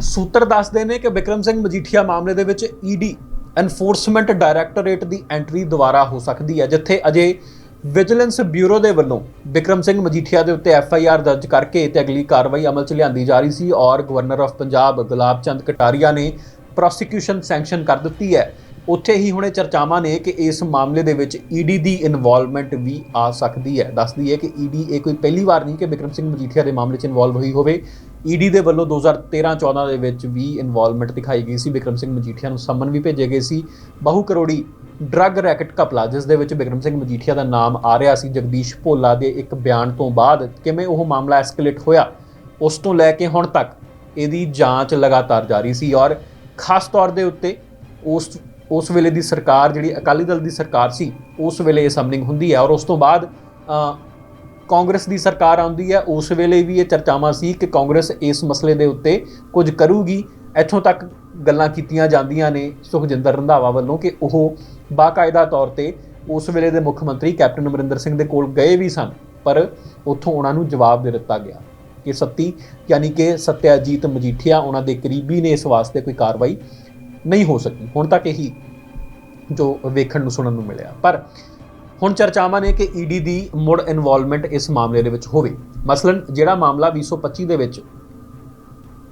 ਸੂਤਰ ਦੱਸਦੇ ਨੇ ਕਿ ਵਿਕਰਮ ਸਿੰਘ ਮਜੀਠੀਆ ਮਾਮਲੇ ਦੇ ਵਿੱਚ ਈਡੀ ਐਨਫੋਰਸਮੈਂਟ ਡਾਇਰੈਕਟੋਰੇਟ ਦੀ ਐਂਟਰੀ ਦੁਬਾਰਾ ਹੋ ਸਕਦੀ ਹੈ, ਜਿੱਥੇ ਅਜੇ ਵਿਜੀਲੈਂਸ ਬਿਊਰੋ ਦੇ ਵੱਲੋਂ ਵਿਕਰਮ ਸਿੰਘ ਮਜੀਠੀਆ ਦੇ ਉੱਤੇ ਐਫ ਆਈ ਆਰ ਦਰਜ ਕਰਕੇ ਤੇ ਅਗਲੀ ਕਾਰਵਾਈ ਅਮਲ 'ਚ ਲਿਆਂਦੀ ਜਾ ਰਹੀ ਸੀ ਔਰ ਗਵਰਨਰ ਆਫ ਪੰਜਾਬ ਗੁਲਾਬ ਚੰਦ ਕਟਾਰੀਆ ਨੇ ਪ੍ਰੋਸੀਕਿਊਸ਼ਨ ਸੈਂਕਸ਼ਨ ਕਰ ਦਿੱਤੀ ਹੈ। ਉੱਥੇ ਹੀ ਹੁਣੇ ਚਰਚਾਵਾਂ ਨੇ ਕਿ ਇਸ ਮਾਮਲੇ ਦੇ ਵਿੱਚ ਈਡੀ ਦੀ ਇਨਵੋਲਵਮੈਂਟ ਵੀ ਆ ਸਕਦੀ ਹੈ। ਦੱਸਦੀ ਹੈ ਕਿ ਈਡੀ ਇਹ ਕੋਈ ਪਹਿਲੀ ਵਾਰ ਨਹੀਂ ਕਿ ਵਿਕਰਮ ਸਿੰਘ ਮਜੀਠੀਆ ਦੇ ਮਾਮਲੇ 'ਚ ਇਨਵੋਲਵ ਹੋਈ ਹੋਵੇ। ਈਡੀ ਦੇ ਵੱਲੋਂ 2013-14 ਦੇ ਵਿੱਚ ਵੀ ਇਨਵੋਲਵਮੈਂਟ ਦਿਖਾਈ ਗਈ ਸੀ। ਵਿਕਰਮ ਸਿੰਘ ਮਜੀਠੀਆ ਨੂੰ ਸੰਮਨ ਵੀ ਭੇਜੇ ਗਏ ਸੀ। ਬਹੁ ਕਰੋੜੀ ਡਰੱਗ ਰੈਕਟ ਕਪਲਾ ਜਿਸ ਦੇ ਵਿੱਚ ਵਿਕਰਮ ਸਿੰਘ ਮਜੀਠੀਆ ਦਾ ਨਾਮ ਆ ਰਿਹਾ ਸੀ, ਜਗਦੀਸ਼ ਭੋਲਾ ਦੇ ਇੱਕ ਬਿਆਨ ਤੋਂ ਬਾਅਦ ਕਿਵੇਂ ਉਹ ਮਾਮਲਾ ਐਸਕੇਲੇਟ ਹੋਇਆ, ਉਸ ਤੋਂ ਲੈ ਕੇ ਹੁਣ ਤੱਕ ਇਹਦੀ ਜਾਂਚ ਲਗਾਤਾਰ ਜਾਰੀ ਸੀ ਔਰ ਖਾਸ ਤੌਰ ਦੇ ਉੱਤੇ ਉਸ ਉਸ ਵੇਲੇ ਦੀ ਸਰਕਾਰ, ਜਿਹੜੀ ਅਕਾਲੀ ਦਲ ਦੀ ਸਰਕਾਰ ਸੀ, ਉਸ ਵੇਲੇ ਇਹ ਸਮਨਿੰਗ ਹੁੰਦੀ ਹੈ ਔਰ ਉਸ ਤੋਂ ਬਾਅਦ ਕਾਂਗਰਸ ਦੀ ਸਰਕਾਰ ਆਉਂਦੀ ਹੈ, ਉਸ ਵੇਲੇ ਵੀ ਇਹ ਚਰਚਾਵਾਂ ਸੀ ਕਿ ਕਾਂਗਰਸ ਇਸ ਮਸਲੇ ਦੇ ਉੱਤੇ ਕੁਝ ਕਰੂਗੀ। ਇੱਥੋਂ ਤੱਕ ਗੱਲਾਂ ਕੀਤੀਆਂ ਜਾਂਦੀਆਂ ਨੇ ਸੁਖਜਿੰਦਰ ਰੰਧਾਵਾ ਵੱਲੋਂ ਕਿ ਉਹ ਬਾਕਾਇਦਾ ਤੌਰ ਤੇ ਉਸ ਵੇਲੇ ਦੇ ਮੁੱਖ ਮੰਤਰੀ ਕੈਪਟਨ ਅਮਰਿੰਦਰ ਸਿੰਘ ਦੇ ਕੋਲ ਗਏ ਵੀ ਸਨ, ਪਰ ਉੱਥੋਂ ਉਹਨਾਂ ਨੂੰ ਜਵਾਬ ਦੇ ਦਿੱਤਾ ਗਿਆ ਕਿ ਸੱਤੀ, ਯਾਨੀ ਕਿ ਸਤਿਆਜੀਤ ਮਜੀਠੀਆ ਉਹਨਾਂ ਦੇ ਕਰੀਬੀ ਨੇ ਇਸ ਵਾਸਤੇ ਕੋਈ ਕਾਰਵਾਈ ਨਹੀਂ ਹੋ ਸਕੀ। ਹੁਣ ਤੱਕ ਇਹੀ ਜੋ ਵੇਖਣ ਨੂੰ, ਸੁਣਨ ਨੂੰ ਮਿਲਿਆ। ਪਰ ਹੁਣ ਚਰਚਾਵਾਂ ਨੇ ਕਿ ਈਡੀ ਦੀ ਮੁੜ ਇਨਵੋਲਵਮੈਂਟ ਇਸ ਮਾਮਲੇ ਦੇ ਵਿੱਚ ਹੋਵੇ। ਮਸਲਨ, ਜਿਹੜਾ ਮਾਮਲਾ 2025 ਦੇ ਵਿੱਚ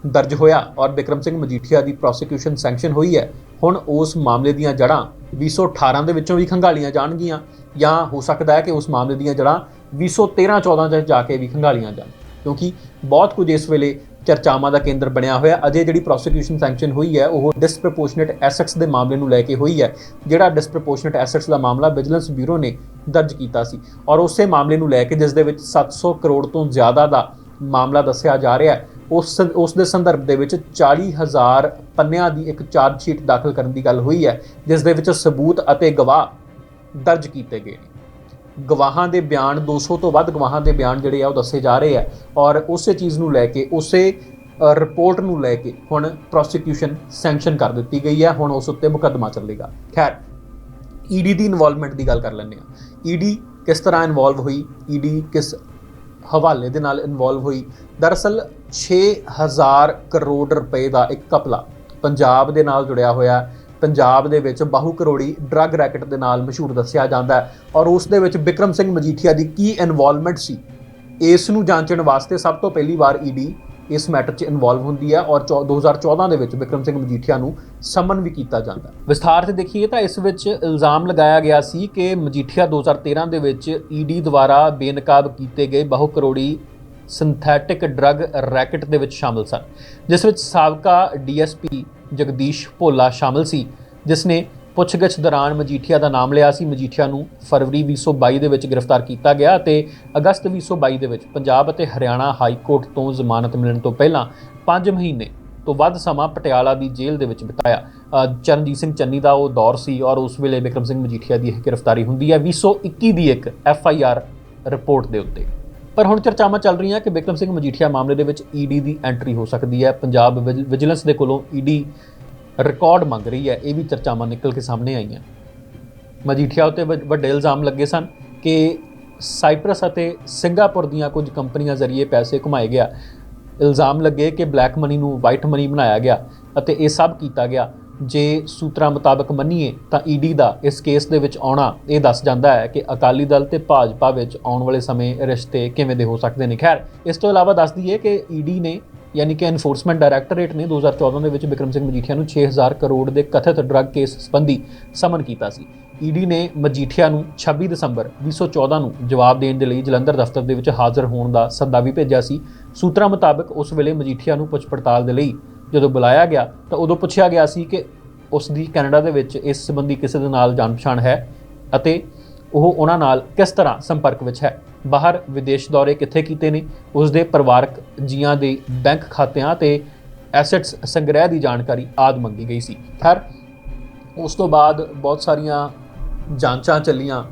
ਦਰਜ ਹੋਇਆ ਔਰ ਵਿਕਰਮ ਸਿੰਘ ਮਜੀਠੀਆ ਦੀ ਪ੍ਰੋਸੀਕਿਊਸ਼ਨ ਸੈਂਕਸ਼ਨ ਹੋਈ ਹੈ, ਹੁਣ ਉਸ ਮਾਮਲੇ ਦੀਆਂ ਜੜ੍ਹਾਂ 2018 ਦੇ ਵਿੱਚੋਂ ਵੀ ਖੰਗਾਲੀਆਂ ਜਾਣਗੀਆਂ ਜਾਂ ਹੋ ਸਕਦਾ ਹੈ ਕਿ ਉਸ ਮਾਮਲੇ ਦੀਆਂ ਜੜ੍ਹਾਂ 2013-14 ਚ ਜਾ ਕੇ ਵੀ ਖੰਗਾਲੀਆਂ ਜਾਣ। ਕਿਉਂਕਿ ਬਹੁਤ ਕੁਝ ਇਸ ਵੇਲੇ ਚਰਚਾਵਾਂ ਦਾ ਕੇਂਦਰ ਬਣਿਆ ਹੋਇਆ। ਅਜੇ ਜਿਹੜੀ ਪ੍ਰੋਸੀਕਿਊਸ਼ਨ ਸੈਂਕਸ਼ਨ ਹੋਈ ਹੈ, ਉਹ ਡਿਸਪ੍ਰੋਪੋਰਸ਼ਨੇਟ ਐਸੈਟਸ ਦੇ ਮਾਮਲੇ ਨੂੰ ਲੈ ਕੇ ਹੋਈ ਹੈ, ਜਿਹੜਾ ਡਿਸਪ੍ਰੋਪੋਰਸ਼ਨੇਟ ਐਸੈਟਸ ਦਾ ਮਾਮਲਾ ਵਿਜੀਲੈਂਸ ਬਿਊਰੋ ਨੇ ਦਰਜ ਕੀਤਾ ਸੀ। ਔਰ ਉਸੇ ਮਾਮਲੇ ਨੂੰ ਲੈ ਕੇ, ਜਿਸ ਦੇ ਵਿੱਚ 700 ਕਰੋੜ ਤੋਂ ਜ਼ਿਆਦਾ ਦਾ ਮਾਮਲਾ ਦੱਸਿਆ ਜਾ ਰਿਹਾ ਹੈ, ਉਸ ਉਸ ਦੇ ਸੰਦਰਭ ਦੇ ਵਿੱਚ 40000 ਪੰਨਿਆਂ ਦੀ ਇੱਕ ਚਾਰਜ ਸ਼ੀਟ ਦਾਖਲ ਕਰਨ ਦੀ ਗੱਲ ਹੋਈ ਹੈ, ਜਿਸ ਦੇ ਵਿੱਚ ਸਬੂਤ ਅਤੇ ਗਵਾਹ ਦਰਜ ਕੀਤੇ ਗਏ ਨੇ। ਗਵਾਹਾਂ ਦੇ ਬਿਆਨ 200 ਤੋਂ ਵੱਧ ਗਵਾਹਾਂ ਦੇ ਬਿਆਨ ਜਿਹੜੇ ਆ ਉਹ ਦੱਸੇ ਜਾ ਰਹੇ ਆ ਔਰ ਉਸੇ ਚੀਜ਼ ਨੂੰ ਲੈ ਕੇ, ਉਸੇ ਰਿਪੋਰਟ ਨੂੰ ਲੈ ਕੇ ਹੁਣ ਪ੍ਰੋਸੀਕਿਊਸ਼ਨ ਸੈਂਕਸ਼ਨ ਕਰ ਦਿੱਤੀ ਗਈ ਹੈ ਹੁਣ ਉਸ ਉੱਤੇ ਮੁਕੱਦਮਾ ਚੱਲੇਗਾ। ਖੈਰ ਈਡੀ ਦੀ ਇਨਵੋਲਵਮੈਂਟ ਦੀ ਗੱਲ ਕਰ ਲੈਂਦੇ ਆ ਈਡੀ ਕਿਸ ਤਰ੍ਹਾਂ ਇਨਵੋਲਵ ਹੋਈ? ਈਡੀ ਕਿਸ ਹਵਾਲੇ ਦੇ ਨਾਲ ਇਨਵੋਲਵ ਹੋਈ? ਦਰਅਸਲ 6000 ਕਰੋੜ ਰੁਪਏ ਦਾ ਇੱਕ ਕਪਲਾ ਪੰਜਾਬ ਦੇ ਨਾਲ ਜੁੜਿਆ ਹੋਇਆ ਪੰਜਾਬ ਦੇ ਵਿੱਚ ਬਾਹੂ ਕਰੋੜੀ ਡਰੱਗ ਰੈਕਟ ਦੇ ਨਾਲ ਮਸ਼ਹੂਰ ਦੱਸਿਆ ਜਾਂਦਾ ਹੈ ਔਰ ਉਸ ਦੇ ਵਿੱਚ ਵਿਕਰਮ ਸਿੰਘ ਮਜੀਠੀਆ ਦੀ ਕੀ ਇਨਵੋਲਵਮੈਂਟ ਸੀ? ਇਸ ਨੂੰ ਜਾਂਚਣ ਵਾਸਤੇ ਸਭ ਤੋਂ ਪਹਿਲੀ ਵਾਰ ਈਡੀ ਇਸ ਮੈਟਰ 'ਚ ਇਨਵੋਲਵ ਹੁੰਦੀ ਹੈ ਔਰ ਚੌ- 2014 ਦੇ ਵਿੱਚ ਵਿਕਰਮ ਸਿੰਘ ਮਜੀਠੀਆ ਨੂੰ ਸਮਨ ਵੀ ਕੀਤਾ ਜਾਂਦਾ ਵਿਸਥਾਰ 'ਚ ਦੇਖੀਏ ਤਾਂ ਇਸ ਵਿੱਚ ਇਲਜ਼ਾਮ ਲਗਾਇਆ ਗਿਆ ਸੀ ਕਿ ਮਜੀਠੀਆ 2013 ਦੇ ਵਿੱਚ ਈਡੀ ਦੁਆਰਾ ਬੇਨਕਾਬ ਕੀਤੇ ਗਏ ਬਹੁ ਕਰੋੜੀ ਸਿੰਥੈਟਿਕ ਡਰੱਗ ਰੈਕਟ ਦੇ ਵਿੱਚ ਸ਼ਾਮਲ ਸਨ, ਜਿਸ ਵਿੱਚ ਸਾਬਕਾ ਡੀਐਸਪੀ ਜਗਦੀਸ਼ ਭੋਲਾ ਸ਼ਾਮਲ ਸੀ ਜਿਸ ਨੇ ਪੁੱਛਗਿੱਛ ਦੌਰਾਨ ਮਜੀਠੀਆ ਦਾ ਨਾਮ ਲਿਆ ਸੀ। ਮਜੀਠੀਆ ਨੂੰ ਫਰਵਰੀ 2022 ਦੇ ਵਿੱਚ ਗ੍ਰਿਫਤਾਰ ਕੀਤਾ ਗਿਆ ਅਤੇ ਅਗਸਤ 2022 ਦੇ ਵਿੱਚ ਪੰਜਾਬ ਅਤੇ ਹਰਿਆਣਾ ਹਾਈ ਕੋਰਟ ਤੋਂ ਜ਼ਮਾਨਤ ਮਿਲਣ ਤੋਂ ਪਹਿਲਾਂ 5 ਮਹੀਨੇ ਤੋਂ ਵੱਧ ਸਮਾਂ ਪਟਿਆਲਾ ਦੀ ਜੇਲ੍ਹ ਦੇ ਵਿੱਚ ਬਿਤਾਇਆ। ਚਰਨਜੀਤ ਸਿੰਘ ਚੰਨੀ ਦਾ ਉਹ ਦੌਰ ਸੀ ਔਰ ਉਸ ਵੇਲੇ ਵਿਕਰਮ ਸਿੰਘ ਮਜੀਠੀਆ ਦੀ ਇਹ ਗ੍ਰਿਫਤਾਰੀ ਹੁੰਦੀ ਹੈ। 2021 ਦੀ ਇੱਕ ਐਫ ਆਈ ਆਰ ਰਿਪੋਰਟ ਦੇ ਉੱਤੇ। ਪਰ ਹੁਣ ਚਰਚਾਵਾਂ ਚੱਲ ਰਹੀਆਂ ਕਿ ਵਿਕਰਮ ਸਿੰਘ ਮਜੀਠੀਆ ਮਾਮਲੇ ਦੇ ਵਿੱਚ ਈਡੀ ਦੀ ਐਂਟਰੀ ਹੋ ਸਕਦੀ ਹੈ। ਪੰਜਾਬ ਵਿਜੀਲੈਂਸ ਦੇ ਕੋਲੋਂ ਈਡੀ ਰਿਕਾਰਡ ਮੰਗ ਰਹੀ ਹੈ। ਇਹ ਵੀ ਚਰਚਾਵਾਂ ਨਿਕਲ ਕੇ ਸਾਹਮਣੇ ਆਈਆਂ। ਮਜੀਠੀਆ ਉੱਤੇ ਵੱਡ- ਵੱਡੇ ਇਲਜ਼ਾਮ ਲੱਗੇ ਸਨ ਕਿ ਸਾਈਪਰਸ ਅਤੇ ਸਿੰਗਾਪੁਰ ਦੀਆਂ ਕੁਝ ਕੰਪਨੀਆਂ ਜ਼ਰੀਏ ਪੈਸੇ ਕਮਾਏ ਗਿਆ। ਇਲਜ਼ਾਮ ਲੱਗੇ ਕਿ ਬਲੈਕ ਮਨੀ ਨੂੰ ਵਾਈਟ ਮਨੀ ਬਣਾਇਆ ਗਿਆ ਅਤੇ ਇਹ ਸਭ ਕੀਤਾ ਗਿਆ। ਜੇ ਸੂਤਰਾਂ ਮੁਤਾਬਕ ਮੰਨੀਏ ਤਾਂ ਈਡੀ ਦਾ ਇਸ ਕੇਸ ਦੇ ਵਿੱਚ ਆਉਣਾ ਇਹ ਦੱਸ ਜਾਂਦਾ ਹੈ ਕਿ ਅਕਾਲੀ ਦਲ ਤੇ ਭਾਜਪਾ ਵਿੱਚ ਆਉਣ ਵਾਲੇ ਸਮੇਂ ਰਿਸ਼ਤੇ ਕਿਵੇਂ ਦੇ ਹੋ ਸਕਦੇ ਨੇ? ਖੈਰ, ਇਸ ਤੋਂ ਇਲਾਵਾ ਦੱਸ ਦਈਏ ਕਿ ਈਡੀ ਨੇ ਯਾਨੀ ਕਿ ਐਨਫੋਰਸਮੈਂਟ ਡਾਇਰੈਕਟੋਰੇਟ ਨੇ 2014 ਦੇ ਵਿੱਚ ਵਿਕਰਮ ਸਿੰਘ ਮਜੀਠੀਆ ਨੂੰ 6000 ਕਰੋੜ ਦੇ ਕਥਿਤ ਡਰੱਗ ਕੇਸ ਸੰਬੰਧੀ ਸਮਨ ਕੀਤਾ ਸੀ। ਈਡੀ ਨੇ ਮਜੀਠੀਆ ਨੂੰ 26 ਦਸੰਬਰ 2014 ਨੂੰ ਜਵਾਬ ਦੇਣ ਦੇ ਲਈ ਜਲੰਧਰ ਦਫ਼ਤਰ ਦੇ ਵਿੱਚ ਹਾਜ਼ਰ ਹੋਣ ਦਾ ਸੱਦਾ ਵੀ ਭੇਜਿਆ ਸੀ। ਸੂਤਰਾਂ ਮੁਤਾਬਕ ਉਸ ਵੇਲੇ ਮਜੀਠੀਆ ਨੂੰ ਪੁੱਛ ਪੜਤਾਲ ਦੇ ਲਈ ਜਦੋਂ ਬੁਲਾਇਆ ਗਿਆ ਤਾਂ ਉਦੋਂ ਪੁੱਛਿਆ ਗਿਆ ਸੀ ਕਿ ਉਸ ਦੀ ਕੈਨੇਡਾ ਦੇ ਵਿੱਚ ਇਸ ਸੰਬੰਧੀ ਕਿਸੇ ਦੇ ਨਾਲ ਜਾਣ ਪਛਾਣ ਹੈ ਅਤੇ ਉਹ ਉਹਨਾਂ ਨਾਲ ਕਿਸ ਤਰ੍ਹਾਂ ਸੰਪਰਕ ਵਿੱਚ ਹੈ? ਬਾਹਰ ਵਿਦੇਸ਼ ਦੌਰੇ ਕਿੱਥੇ ਕੀਤੇ ਨੇ? ਉਸ ਦੇ ਪਰਿਵਾਰਕ ਜੀਆਂ ਦੇ ਬੈਂਕ ਖਾਤਿਆਂ ਤੇ ਐਸੈਟਸ ਸੰਗ੍ਰਹਿ ਦੀ ਜਾਣਕਾਰੀ ਆਦ ਮੰਗੀ ਗਈ ਸੀ। ਖੈਰ, ਉਸ ਤੋਂ ਬਾਅਦ ਬਹੁਤ ਸਾਰੀਆਂ ਜਾਂਚਾਂ ਚੱਲੀਆਂ।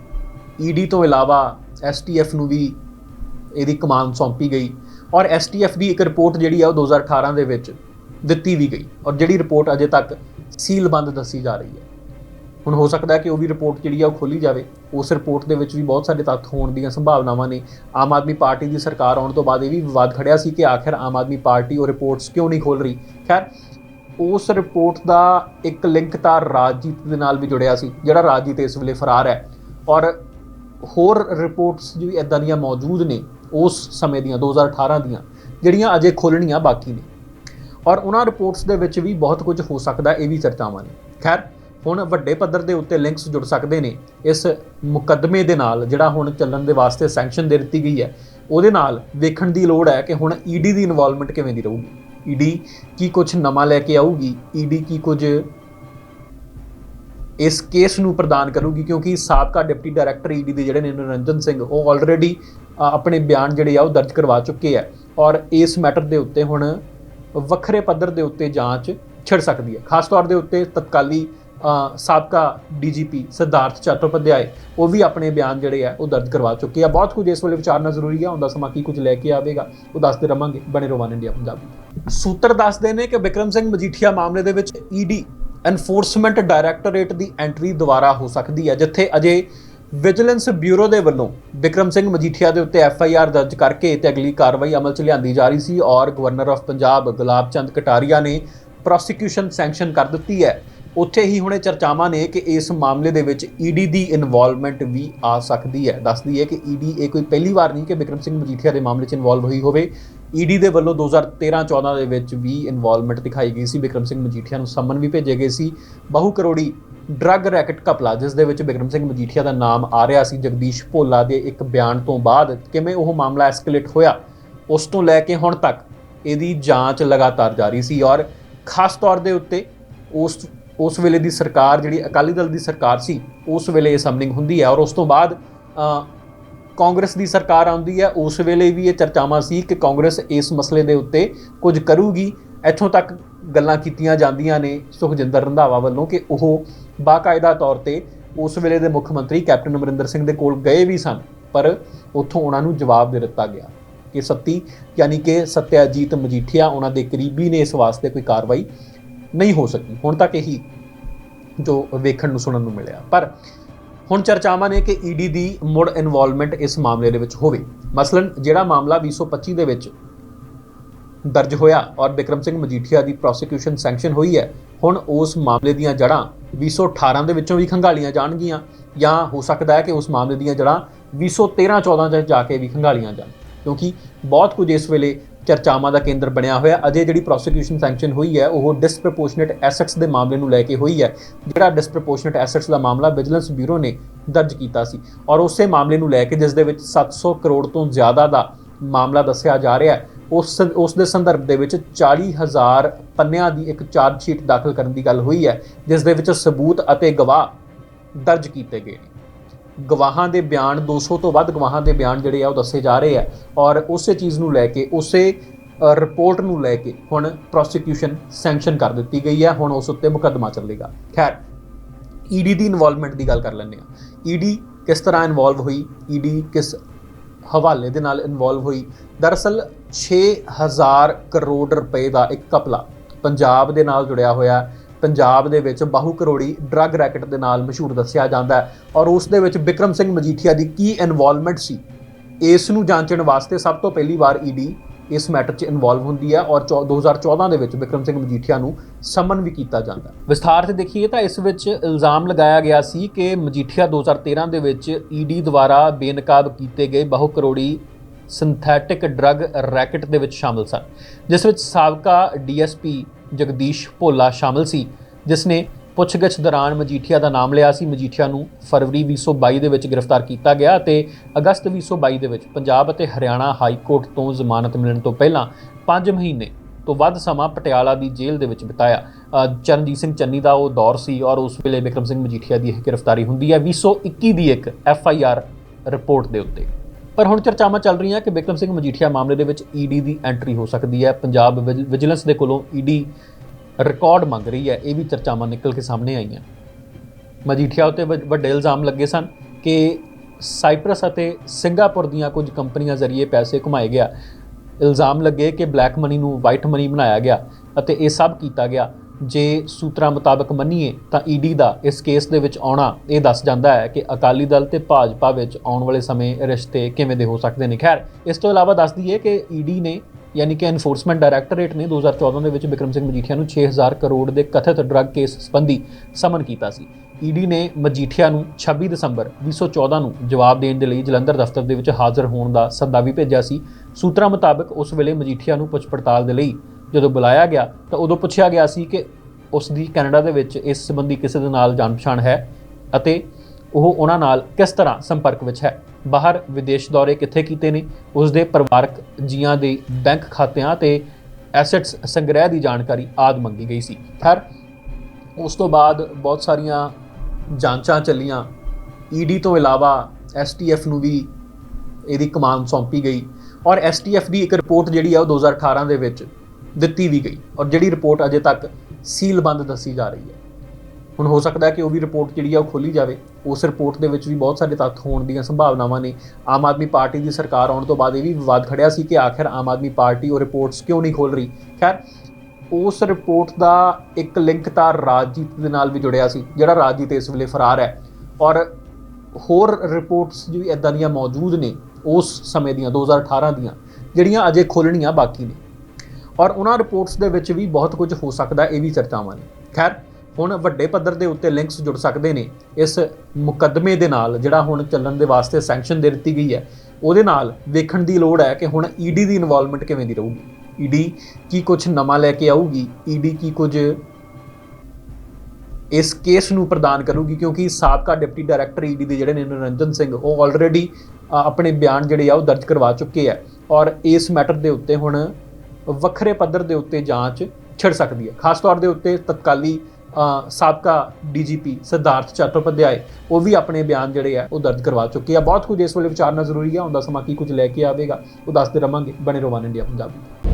ਈਡੀ ਤੋਂ ਇਲਾਵਾ ਐਸਟੀਐਫ ਨੂੰ ਵੀ ਇਹਦੀ ਕਮਾਨ ਸੌਂਪੀ ਗਈ। ਔਰ ਐਸਟੀਐਫ ਦੀ ਇੱਕ ਰਿਪੋਰਟ ਜਿਹੜੀ ਆ ਉਹ 2018 ਦੇ ਵਿੱਚ ਦਿੱਤੀ ਵੀ ਗਈ ਔਰ ਜਿਹੜੀ ਰਿਪੋਰਟ ਅਜੇ ਤੱਕ ਸੀਲਬੰਦ ਦੱਸੀ ਜਾ ਰਹੀ ਹੈ। ਹੁਣ ਹੋ ਸਕਦਾ ਹੈ ਕਿ ਉਹ ਵੀ ਰਿਪੋਰਟ ਜਿਹੜੀ ਆ ਉਹ ਖੋਲੀ ਜਾਵੇ। ਉਸ ਰਿਪੋਰਟ ਦੇ ਵਿੱਚ ਵੀ ਬਹੁਤ ਸਾਰੇ ਤੱਥ ਹੋਣ ਦੀਆਂ ਸੰਭਾਵਨਾਵਾਂ ਨੇ। ਆਮ ਆਦਮੀ ਪਾਰਟੀ ਦੀ ਸਰਕਾਰ ਆਉਣ ਤੋਂ ਬਾਅਦ ਇਹ ਵੀ ਵਿਵਾਦ ਖੜਿਆ ਸੀ ਕਿ ਆਖਿਰ ਆਮ ਆਦਮੀ ਪਾਰਟੀ ਉਹ ਰਿਪੋਰਟਸ ਕਿਉਂ ਨਹੀਂ ਖੋਲ ਰਹੀ? ਖੈਰ, ਉਸ ਰਿਪੋਰਟ ਦਾ ਇੱਕ ਲਿੰਕ ਤਾਂ ਰਾਜਜੀਤ ਦੇ ਨਾਲ ਵੀ ਜੁੜਿਆ ਸੀ, ਜਿਹੜਾ ਰਾਜਜੀਤ ਇਸ ਵੇਲੇ ਫਰਾਰ ਹੈ। ਔਰ ਹੋਰ ਰਿਪੋਰਟਸ ਵੀ ਇਦਾਂ ਦੀਆਂ ਮੌਜੂਦ ਨੇ ਉਸ ਸਮੇਂ ਦੀਆਂ 2018 ਦੀਆਂ, ਜਿਹੜੀਆਂ ਅਜੇ ਖੋਲਣੀਆਂ ਬਾਕੀ ਨੇ। ਔਰ ਉਹਨਾਂ ਰਿਪੋਰਟਸ ਦੇ ਵਿੱਚ ਵੀ ਬਹੁਤ ਕੁਝ ਹੋ ਸਕਦਾ ਇਹ ਵੀ ਚਰਚਾਵਾਂ ਨੇ। ਖੈਰ, ਹੁਣ ਵੱਡੇ ਪੱਧਰ ਦੇ ਉੱਤੇ ਲਿੰਕਸ ਜੁੜ ਸਕਦੇ ਨੇ ਇਸ ਮੁਕੱਦਮੇ ਦੇ ਨਾਲ, ਜਿਹੜਾ ਹੁਣ ਚੱਲਣ ਦੇ ਵਾਸਤੇ ਸੈਂਕਸ਼ਨ ਦੇ ਦਿੱਤੀ ਗਈ ਹੈ, ਉਹਦੇ ਨਾਲ ਵੇਖਣ ਦੀ ਲੋੜ ਹੈ ਕਿ ਹੁਣ ਈਡੀ ਦੀ ਇਨਵੋਲਵਮੈਂਟ ਕਿਵੇਂ ਦੀ ਰਹੂਗੀ। ਈਡੀ ਕੀ ਕੁਝ ਨਵਾਂ ਲੈ ਕੇ ਆਊਗੀ? ਈਡੀ ਕੀ ਕੁਝ ਇਸ ਕੇਸ ਨੂੰ ਪ੍ਰਦਾਨ ਕਰੂਗੀ? ਕਿਉਂਕਿ ਸਾਬਕਾ ਡਿਪਟੀ ਡਾਇਰੈਕਟਰ ਈਡੀ ਦੇ ਜਿਹੜੇ ਨੇ ਨਿਰੰਜਨ ਸਿੰਘ, ਉਹ ਆਲਰੇਡੀ ਆਪਣੇ ਬਿਆਨ ਜਿਹੜੇ ਆ, ਉਹ ਦਰਜ ਕਰਵਾ ਚੁੱਕੇ ਆ। ਔਰ ਇਸ ਮੈਟਰ ਦੇ ਉੱਤੇ ਹੁਣ ਵੱਖਰੇ ਪੱਧਰ ਦੇ ਉੱਤੇ ਜਾਂਚ ਛਿੜ ਸਕਦੀ ਹੈ। ਖਾਸ ਤੌਰ ਦੇ ਉੱਤੇ ਤਤਕਾਲੀ ਅ, ਸਾਬਕਾ ਡੀਜੀਪੀ ਸਿਧਾਰਥ ਚਟੋਪਾਧਿਆਏ ਉਹ ਵੀ ਆਪਣੇ ਬਿਆਨ ਜਿਹੜੇ ਆ ਉਹ ਦਰਜ ਕਰਵਾ ਚੁੱਕੇ ਆ। ਬਹੁਤ ਕੁਝ ਇਸ ਵੇਲੇ ਵਿਚਾਰਨਾ ਜ਼ਰੂਰੀ ਆ। ਹੁੰਦਾ ਸਮਾਂ ਕੀ ਕੁਝ ਲੈ ਕੇ ਆਵੇਗਾ ਉਹ ਦੱਸਦੇ ਰਵਾਂਗੇ। ਬਣੇ ਰਹੋ ਵਨ ਇੰਡੀਆ ਪੰਜਾਬੀ ਸੂਤਰ ਦੱਸਦੇ ਨੇ ਕਿ ਵਿਕਰਮ ਸਿੰਘ ਮਜੀਠੀਆ ਮਾਮਲੇ ਦੇ ਵਿੱਚ ਈਡੀ ਐਨਫੋਰਸਮੈਂਟ ਡਾਇਰੈਕਟੋਰੇਟ ਦੀ ਐਂਟਰੀ ਦੁਬਾਰਾ ਹੋ ਸਕਦੀ ਹੈ ਜਿੱਥੇ ਅਜੇ ਵਿਜੀਲੈਂਸ ਬਿਊਰੋ ਦੇ ਵੱਲੋਂ ਵਿਕਰਮ ਸਿੰਘ ਮਜੀਠੀਆ ਦੇ ਉੱਤੇ ਐਫ ਆਈ ਆਰ ਦਰਜ ਕਰਕੇ ਤੇ ਅਗਲੀ ਕਾਰਵਾਈ ਅਮਲ 'ਚ ਲਿਆਂਦੀ ਜਾ ਰਹੀ ਸੀ ਔਰ ਗਵਰਨਰ ਆਫ ਪੰਜਾਬ ਗੁਲਾਬ ਚੰਦ ਕਟਾਰੀਆ ਨੇ ਪ੍ਰੋਸੀਕਿਊਸ਼ਨ ਸੈਂਕਸ਼ਨ ਕਰ ਦਿੱਤੀ ਹੈ। ਉੱਥੇ ਹੀ ਹੁਣੇ ਚਰਚਾਵਾਂ ਨੇ ਕਿ ਇਸ ਮਾਮਲੇ ਦੇ ਵਿੱਚ ਈਡੀ ਦੀ ਇਨਵੋਲਵਮੈਂਟ ਵੀ ਆ ਸਕਦੀ ਹੈ। ਦੱਸਦੀ ਹੈ ਕਿ ਈਡੀ ਇਹ ਕੋਈ ਪਹਿਲੀ ਵਾਰ ਨਹੀਂ ਕਿ ਵਿਕਰਮ ਸਿੰਘ ਮਜੀਠੀਆ ਦੇ ਮਾਮਲੇ 'ਚ ਇਨਵੋਲਵ ਹੋਈ ਹੋਵੇ। ਈਡੀ ਦੇ ਵੱਲੋਂ 2013-14 ਦੇ ਵਿੱਚ ਵੀ ਇਨਵੋਲਵਮੈਂਟ ਦਿਖਾਈ ਗਈ ਸੀ। ਵਿਕਰਮ ਸਿੰਘ ਮਜੀਠੀਆ ਨੂੰ ਸੰਮਨ ਵੀ ਭੇਜੇ ਗਏ ਸੀ। ਬਹੁ ਕਰੋੜੀ ਡਰੱਗ ਰੈਕਟ ਕਪਲਾ ਜਿਸ ਦੇ ਵਿੱਚ ਬਿਕਰਮ ਸਿੰਘ ਮਜੀਠੀਆ ਦਾ ਨਾਮ ਆ ਰਿਹਾ ਸੀ, ਜਗਦੀਸ਼ ਭੋਲਾ ਦੇ ਇੱਕ ਬਿਆਨ ਤੋਂ ਬਾਅਦ ਕਿਵੇਂ ਉਹ ਮਾਮਲਾ ਐਸਕੇਲੇਟ ਹੋਇਆ, ਉਸ ਤੋਂ ਲੈ ਕੇ ਹੁਣ ਤੱਕ ਇਹਦੀ ਜਾਂਚ ਲਗਾਤਾਰ ਜਾਰੀ ਸੀ ਔਰ ਖਾਸ ਤੌਰ ਦੇ ਉੱਤੇ ਉਸ ਉਸ ਵੇਲੇ ਦੀ ਸਰਕਾਰ, ਜਿਹੜੀ ਅਕਾਲੀ ਦਲ ਦੀ ਸਰਕਾਰ ਸੀ, ਉਸ ਵੇਲੇ ਇਹ ਸਮਨਿੰਗ ਹੁੰਦੀ ਹੈ ਔਰ ਉਸ ਤੋਂ ਬਾਅਦ ਕਾਂਗਰਸ ਦੀ ਸਰਕਾਰ ਆਉਂਦੀ ਹੈ, ਉਸ ਵੇਲੇ ਵੀ ਇਹ ਚਰਚਾਵਾਂ ਸੀ ਕਿ ਕਾਂਗਰਸ ਇਸ ਮਸਲੇ ਦੇ ਉੱਤੇ ਕੁਝ ਕਰੂਗੀ। ਇੱਥੋਂ ਤੱਕ ਗੱਲਾਂ ਕੀਤੀਆਂ ਜਾਂਦੀਆਂ ਨੇ ਸੁਖਜਿੰਦਰ ਰੰਧਾਵਾ ਵੱਲੋਂ ਕਿ ਉਹ ਬਾਕਾਇਦਾ ਤੌਰ ਤੇ ਉਸ ਵੇਲੇ ਦੇ ਮੁੱਖ ਮੰਤਰੀ ਕੈਪਟਨ ਅਮਰਿੰਦਰ ਸਿੰਘ ਦੇ ਕੋਲ ਗਏ ਵੀ ਸਨ, ਪਰ ਉੱਥੋਂ ਉਹਨਾਂ ਨੂੰ ਜਵਾਬ ਦੇ ਦਿੱਤਾ ਗਿਆ ਕਿ ਸੱਤੀ, ਯਾਨੀ ਕਿ ਸਤਿਆਜੀਤ ਮਜੀਠੀਆ ਉਹਨਾਂ ਦੇ ਕਰੀਬੀ ਨੇ ਇਸ ਵਾਸਤੇ ਕੋਈ ਕਾਰਵਾਈ ਨਹੀਂ ਹੋ ਸਕੀ। ਹੁਣ ਤੱਕ ਇਹੀ ਜੋ ਵੇਖਣ ਨੂੰ, ਸੁਣਨ ਨੂੰ ਮਿਲਿਆ। ਪਰ ਹੁਣ ਚਰਚਾਵਾਂ ਨੇ ਕਿ ਈਡੀ ਦੀ ਮੁੜ ਇਨਵੋਲਵਮੈਂਟ ਇਸ ਮਾਮਲੇ ਦੇ ਵਿੱਚ ਹੋਵੇ। ਮਸਲਨ, ਜਿਹੜਾ ਮਾਮਲਾ 225 ਦੇ ਵਿੱਚ ਦਰਜ ਹੋਇਆ ਔਰ ਬਿਕਰਮ ਸਿੰਘ ਮਜੀਠੀਆ ਦੀ ਪ੍ਰੋਸੀਕਿਊਸ਼ਨ ਸੈਂਕਸ਼ਨ ਹੋਈ ਹੈ। ਹੁਣ ਉਸ ਮਾਮਲੇ ਦੀਆਂ ਜੜ੍ਹਾਂ 218 ਦੇ ਵਿੱਚੋਂ ਵੀ ਖੰਗਾਲੀਆਂ ਜਾਣਗੀਆਂ ਜਾਂ ਹੋ ਸਕਦਾ ਹੈ ਕਿ ਉਸ ਮਾਮਲੇ ਦੀਆਂ ਜੜ੍ਹਾਂ 213-14 ਚ ਜਾ ਕੇ ਵੀ ਖੰਗਾਲੀਆਂ ਜਾਣ। ਕਿਉਂਕਿ ਬਹੁਤ ਕੁਝ ਇਸ ਵੇਲੇ ਚਰਚਾਵਾਂ ਦਾ ਕੇਂਦਰ ਬਣਿਆ ਹੋਇਆ। ਅਜੇ ਜਿਹੜੀ ਪ੍ਰੋਸੀਕਿਊਸ਼ਨ ਸੈਂਕਸ਼ਨ ਹੋਈ ਹੈ, ਉਹ ਡਿਸਪ੍ਰੋਪੋਰਸ਼ਨੇਟ ਐਸੈਟਸ ਦੇ ਮਾਮਲੇ ਨੂੰ ਲੈ ਕੇ ਹੋਈ ਹੈ, ਜਿਹੜਾ ਡਿਸਪ੍ਰੋਪੋਰਸ਼ਨੇਟ ਐਸੈਟਸ ਦਾ ਮਾਮਲਾ ਵਿਜੀਲੈਂਸ ਬਿਊਰੋ ਨੇ ਦਰਜ ਕੀਤਾ ਸੀ। ਔਰ ਉਸੇ ਮਾਮਲੇ ਨੂੰ ਲੈ ਕੇ ਜਿਸ ਦੇ ਵਿੱਚ 700 ਕਰੋੜ ਤੋਂ ਜ਼ਿਆਦਾ ਦਾ ਮਾਮਲਾ ਦੱਸਿਆ ਜਾ ਰਿਹਾ ਹੈ ਉਸ ਉਸ ਦੇ ਸੰਦਰਭ ਦੇ ਵਿੱਚ 40000 ਪੰਨਿਆਂ ਦੀ ਇੱਕ ਚਾਰਜ ਸ਼ੀਟ ਦਾਖਲ ਕਰਨ ਦੀ ਗੱਲ ਹੋਈ ਹੈ, ਜਿਸ ਦੇ ਵਿੱਚ ਸਬੂਤ ਅਤੇ ਗਵਾਹ ਦਰਜ ਕੀਤੇ ਗਏ ਨੇ। ਗਵਾਹਾਂ ਦੇ ਬਿਆਨ 200 ਤੋਂ ਵੱਧ ਗਵਾਹਾਂ ਦੇ ਬਿਆਨ ਜਿਹੜੇ ਆ ਉਹ ਦੱਸੇ ਜਾ ਰਹੇ ਆ ਔਰ ਉਸੇ ਚੀਜ਼ ਨੂੰ ਲੈ ਕੇ, ਉਸੇ ਰਿਪੋਰਟ ਨੂੰ ਲੈ ਕੇ ਹੁਣ ਪ੍ਰੋਸੀਕਿਊਸ਼ਨ ਸੈਂਕਸ਼ਨ ਕਰ ਦਿੱਤੀ ਗਈ ਹੈ ਹੁਣ ਉਸ ਉੱਤੇ ਮੁਕੱਦਮਾ ਚੱਲੇਗਾ। ਖੈਰ ਈਡੀ ਦੀ ਇਨਵੋਲਵਮੈਂਟ ਦੀ ਗੱਲ ਕਰ ਲੈਂਦੇ ਆ ਈਡੀ ਕਿਸ ਤਰ੍ਹਾਂ ਇਨਵੋਲਵ ਹੋਈ? ਈਡੀ ਕਿਸ ਹਵਾਲੇ ਦੇ ਨਾਲ ਇਨਵੋਲਵ ਹੋਈ। ਦਰਅਸਲ 6000 ਕਰੋੜ ਰੁਪਏ ਦਾ ਇੱਕ ਕਪਲਾ ਪੰਜਾਬ ਦੇ ਨਾਲ ਜੁੜਿਆ ਹੋਇਆ ਪੰਜਾਬ ਦੇ ਵਿੱਚ ਬਾਹੂ ਕਰੋੜੀ ਡਰੱਗ ਰੈਕਟ ਦੇ ਨਾਲ ਮਸ਼ਹੂਰ ਦੱਸਿਆ ਜਾਂਦਾ ਹੈ ਔਰ ਉਸ ਦੇ ਵਿੱਚ ਬਿਕਰਮ ਸਿੰਘ ਮਜੀਠੀਆ ਦੀ ਕੀ ਇਨਵੋਲਵਮੈਂਟ ਸੀ, ਇਸ ਨੂੰ ਜਾਂਚਣ ਵਾਸਤੇ ਸਭ ਤੋਂ ਪਹਿਲੀ ਵਾਰ ਈਡੀ ਇਸ ਮੈਟਰ 'ਚ ਇਨਵੋਲਵ ਹੁੰਦੀ ਹੈ ਔਰ ਚੌ- 2014 ਦੇ ਵਿੱਚ ਵਿਕਰਮ ਸਿੰਘ ਮਜੀਠੀਆ ਨੂੰ ਸਮਨ ਵੀ ਕੀਤਾ ਜਾਂਦਾ ਹੈ। ਵਿਸਥਾਰ ਤੇ ਦੇਖੀਏ ਤਾਂ ਇਸ ਵਿੱਚ ਇਲਜ਼ਾਮ ਲਗਾਇਆ ਗਿਆ ਸੀ ਕਿ ਮਜੀਠੀਆ 2013 ਦੇ ਵਿੱਚ ਈਡੀ ਦੁਆਰਾ ਬੇਨਕਾਬ ਕੀਤੇ ਗਏ ਬਹੁ ਕਰੋੜੀ ਸਿੰਥੈਟਿਕ ਡਰੱਗ ਰੈਕਟ ਦੇ ਵਿੱਚ ਸ਼ਾਮਲ ਸਨ, ਜਿਸ ਵਿੱਚ ਸਾਬਕਾ ਡੀਐਸਪੀ ਜਗਦੀਸ਼ ਭੋਲਾ ਸ਼ਾਮਲ ਸੀ, ਜਿਸ ਨੇ ਪੁੱਛਗਿੱਛ ਦੌਰਾਨ ਮਜੀਠੀਆ ਦਾ ਨਾਮ ਲਿਆ ਸੀ। ਮਜੀਠੀਆ ਨੂੰ ਫਰਵਰੀ 2022 ਦੇ ਵਿੱਚ ਗ੍ਰਿਫਤਾਰ ਕੀਤਾ ਗਿਆ ਅਤੇ ਅਗਸਤ 2022 ਦੇ ਵਿੱਚ ਪੰਜਾਬ ਅਤੇ ਹਰਿਆਣਾ ਹਾਈ ਕੋਰਟ ਤੋਂ ਜ਼ਮਾਨਤ ਮਿਲਣ ਤੋਂ ਪਹਿਲਾਂ 5 ਮਹੀਨੇ ਤੋਂ ਵੱਧ ਸਮਾਂ ਪਟਿਆਲਾ ਦੀ ਜੇਲ੍ਹ ਦੇ ਵਿੱਚ ਬਿਤਾਇਆ। ਚਰਨਜੀਤ ਸਿੰਘ ਚੰਨੀ ਦਾ ਉਹ ਦੌਰ ਸੀ ਔਰ ਉਸ ਵੇਲੇ ਵਿਕਰਮ ਸਿੰਘ ਮਜੀਠੀਆ ਦੀ ਇਹ ਗ੍ਰਿਫਤਾਰੀ ਹੁੰਦੀ ਹੈ। 2021 ਦੀ ਇੱਕ ਐਫ ਆਈ ਆਰ ਰਿਪੋਰਟ ਦੇ ਉੱਤੇ। ਪਰ ਹੁਣ ਚਰਚਾਵਾਂ ਚੱਲ ਰਹੀਆਂ ਕਿ ਵਿਕਰਮ ਸਿੰਘ ਮਜੀਠੀਆ ਮਾਮਲੇ ਦੇ ਵਿੱਚ ਈਡੀ ਦੀ ਐਂਟਰੀ ਹੋ ਸਕਦੀ ਹੈ। ਪੰਜਾਬ ਵਿਜੀਲੈਂਸ ਦੇ ਕੋਲੋਂ ਈਡੀ ਰਿਕਾਰਡ ਮੰਗ ਰਹੀ ਹੈ, ਇਹ ਵੀ ਚਰਚਾਵਾਂ ਨਿਕਲ ਕੇ ਸਾਹਮਣੇ ਆਈਆਂ। ਮਜੀਠੀਆ ਉੱਤੇ ਵੱਡ- ਵੱਡੇ ਇਲਜ਼ਾਮ ਲੱਗੇ ਸਨ ਕਿ ਸਾਈਪਰਸ ਅਤੇ ਸਿੰਗਾਪੁਰ ਦੀਆਂ ਕੁਝ ਕੰਪਨੀਆਂ ਜ਼ਰੀਏ ਪੈਸੇ ਕਮਾਏ ਗਿਆ। ਇਲਜ਼ਾਮ ਲੱਗੇ ਕਿ ਬਲੈਕ ਮਨੀ ਨੂੰ ਵਾਈਟ ਮਨੀ ਬਣਾਇਆ ਗਿਆ ਅਤੇ ਇਹ ਸਭ ਕੀਤਾ ਗਿਆ। ਜੇ ਸੂਤਰਾਂ ਮੁਤਾਬਕ ਮੰਨੀਏ ਤਾਂ ਈਡੀ ਦਾ ਇਸ ਕੇਸ ਦੇ ਵਿੱਚ ਆਉਣਾ, ਇਹ ਦੱਸ ਜਾਂਦਾ ਹੈ ਕਿ ਅਕਾਲੀ ਦਲ ਤੇ ਭਾਜਪਾ ਵਿੱਚ ਆਉਣ ਵਾਲੇ ਸਮੇਂ ਰਿਸ਼ਤੇ ਕਿਵੇਂ ਦੇ ਹੋ ਸਕਦੇ ਨੇ। ਖੈਰ, ਇਸ ਤੋਂ ਇਲਾਵਾ ਦੱਸ ਦਈਏ ਕਿ ਈਡੀ ਨੇ ਯਾਨੀ ਕਿ ਐਨਫੋਰਸਮੈਂਟ ਡਾਇਰੈਕਟੋਰੇਟ ਨੇ 2014 ਦੇ ਵਿੱਚ ਬਿਕਰਮ ਸਿੰਘ ਮਜੀਠੀਆ ਨੂੰ 6000 ਕਰੋੜ ਦੇ ਕਥਿਤ ਡਰੱਗ ਕੇਸ ਸੰਬੰਧੀ ਸਮਨ ਕੀਤਾ ਸੀ। ਈਡੀ ਨੇ ਮਜੀਠੀਆ ਨੂੰ 26 ਦਸੰਬਰ 2014 ਨੂੰ ਜਵਾਬ ਦੇਣ ਦੇ ਲਈ ਜਲੰਧਰ ਦਫ਼ਤਰ ਦੇ ਵਿੱਚ ਹਾਜ਼ਰ ਹੋਣ ਦਾ ਸੱਦਾ ਵੀ ਭੇਜਿਆ ਸੀ। ਸੂਤਰਾਂ ਮੁਤਾਬਕ ਉਸ ਵੇਲੇ ਮਜੀਠੀਆ ਨੂੰ ਪੁੱਛ ਪੜਤਾਲ ਦੇ ਲਈ ਜਦੋਂ ਬੁਲਾਇਆ ਗਿਆ, ਤਾਂ ਉਦੋਂ ਪੁੱਛਿਆ ਗਿਆ ਸੀ ਕਿ ਉਸ ਦੀ ਕੈਨੇਡਾ ਦੇ ਵਿੱਚ ਇਸ ਸੰਬੰਧੀ ਕਿਸੇ ਦੇ ਨਾਲ ਜਾਣ ਪਛਾਣ ਹੈ ਅਤੇ ਉਹ ਉਹਨਾਂ ਨਾਲ ਕਿਸ ਤਰ੍ਹਾਂ ਸੰਪਰਕ ਵਿੱਚ ਹੈ। ਬਾਹਰ ਵਿਦੇਸ਼ ਦੌਰੇ ਕਿੱਥੇ ਕੀਤੇ ਨੇ ਉਸ ਦੇ ਪਰਿਵਾਰਕ ਜੀਆਂ ਦੇ ਬੈਂਕ ਖਾਤਿਆਂ ਤੇ ਐਸੈਟਸ ਸੰਗ੍ਰਹਿ ਦੀ ਜਾਣਕਾਰੀ ਆਦ ਮੰਗੀ ਗਈ ਸੀ। ਖੈਰ, ਉਸ ਤੋਂ ਬਾਅਦ ਬਹੁਤ ਸਾਰੀਆਂ ਜਾਂਚਾਂ ਚੱਲੀਆਂ। ਈਡੀ ਤੋਂ ਇਲਾਵਾ ਐਸਟੀਐਫ ਨੂੰ ਵੀ ਇਹਦੀ ਕਮਾਨ ਸੌਂਪੀ ਗਈ ਔਰ ਐਸਟੀਐਫ ਦੀ ਇੱਕ ਰਿਪੋਰਟ ਜਿਹੜੀ ਆ ਉਹ 2018 ਦੇ ਵਿੱਚ ਦਿੱਤੀ ਵੀ ਗਈ ਔਰ ਜਿਹੜੀ ਰਿਪੋਰਟ ਅਜੇ ਤੱਕ ਸੀਲਬੰਦ ਦੱਸੀ ਜਾ ਰਹੀ ਹੈ। ਹੁਣ ਹੋ ਸਕਦਾ ਹੈ ਕਿ ਉਹ ਵੀ ਰਿਪੋਰਟ ਜਿਹੜੀ ਆ ਉਹ ਖੋਲੀ ਜਾਵੇ। ਉਸ ਰਿਪੋਰਟ ਦੇ ਵਿੱਚ ਵੀ ਬਹੁਤ ਸਾਰੇ ਤੱਥ ਹੋਣ ਦੀਆਂ ਸੰਭਾਵਨਾਵਾਂ ਨੇ। ਆਮ ਆਦਮੀ ਪਾਰਟੀ ਦੀ ਸਰਕਾਰ ਆਉਣ ਤੋਂ ਬਾਅਦ ਇਹ ਵੀ ਵਿਵਾਦ ਖੜਿਆ ਸੀ ਕਿ ਆਖਿਰ ਆਮ ਆਦਮੀ ਪਾਰਟੀ ਉਹ ਰਿਪੋਰਟਸ ਕਿਉਂ ਨਹੀਂ ਖੋਲ ਰਹੀ। ਖੈਰ, ਉਸ ਰਿਪੋਰਟ ਦਾ ਇੱਕ ਲਿੰਕ ਤਾਂ ਰਾਜਜੀਤ ਦੇ ਨਾਲ ਵੀ ਜੁੜਿਆ ਸੀ, ਜਿਹੜਾ ਰਾਜਜੀਤ ਇਸ ਵੇਲੇ ਫਰਾਰ ਹੈ। ਔਰ ਹੋਰ ਰਿਪੋਰਟਸ ਵੀ ਇਦਾਂ ਦੀਆਂ ਮੌਜੂਦ ਨੇ ਉਸ ਸਮੇਂ ਦੀਆਂ 2018 ਦੀਆਂ, ਜਿਹੜੀਆਂ ਅਜੇ ਖੋਲਣੀਆਂ ਬਾਕੀ ਨੇ। ਔਰ ਉਹਨਾਂ ਰਿਪੋਰਟਸ ਦੇ ਵਿੱਚ ਵੀ ਬਹੁਤ ਕੁਝ ਹੋ ਸਕਦਾ ਇਹ ਵੀ ਚਰਚਾਵਾਂ ਨੇ। ਖੈਰ ਹੁਣ ਵੱਡੇ ਪੱਧਰ ਦੇ ਉੱਤੇ ਲਿੰਕਸ ਜੁੜ ਸਕਦੇ ਨੇ ਇਸ ਮੁਕੱਦਮੇ ਦੇ ਨਾਲ, ਜਿਹੜਾ ਹੁਣ ਚੱਲਣ ਦੇ ਵਾਸਤੇ ਸੈਂਕਸ਼ਨ ਦੇ ਦਿੱਤੀ ਗਈ ਹੈ, ਉਹਦੇ ਨਾਲ ਵੇਖਣ ਦੀ ਲੋੜ ਹੈ ਕਿ ਹੁਣ ਈਡੀ ਦੀ ਇਨਵੋਲਵਮੈਂਟ ਕਿਵੇਂ ਦੀ ਰਹੂਗੀ। ਈਡੀ ਕੀ ਕੁਝ ਨਵਾਂ ਲੈ ਕੇ ਆਊਗੀ? ਈਡੀ ਕੀ ਕੁਝ ਇਸ ਕੇਸ ਨੂੰ ਪ੍ਰਦਾਨ ਕਰੂਗੀ? ਕਿਉਂਕਿ ਸਾਬਕਾ ਡਿਪਟੀ ਡਾਇਰੈਕਟਰ ਈਡੀ ਦੇ ਜਿਹੜੇ ਨੇ ਨਿਰੰਜਨ ਸਿੰਘ, ਉਹ ਆਲਰੇਡੀ ਆਪਣੇ ਬਿਆਨ ਜਿਹੜੇ ਆ, ਉਹ ਦਰਜ ਕਰਵਾ ਚੁੱਕੇ ਆ ਔਰ ਇਸ ਮੈਟਰ ਦੇ ਉੱਤੇ ਹੁਣ ਵੱਖਰੇ ਪੱਧਰ ਦੇ ਉੱਤੇ ਜਾਂਚ ਛਿੜ ਸਕਦੀ ਹੈ। ਖਾਸ ਤੌਰ ਦੇ ਉੱਤੇ ਤਤਕਾਲੀ ਸਾਬਕਾ ਡੀਜੀਪੀ ਸਿਧਾਰਥ ਚਟੋਪਾਧਿਆਏ ਉਹ ਵੀ ਆਪਣੇ ਬਿਆਨ ਜਿਹੜੇ ਆ, ਉਹ ਦਰਜ ਕਰਵਾ ਚੁੱਕੇ ਆ। ਬਹੁਤ ਕੁਝ ਇਸ ਵੇਲੇ ਵਿਚਾਰਨਾ ਜ਼ਰੂਰੀ ਆ ਹੁੰਦਾ ਸਮਾਂ ਕੀ ਕੁਝ ਲੈ ਕੇ ਆਵੇਗਾ, ਉਹ ਦੱਸਦੇ ਰਵਾਂਗੇ। ਬਣੇ ਰਵਾਨ ਇੰਡੀਆ ਪੰਜਾਬੀ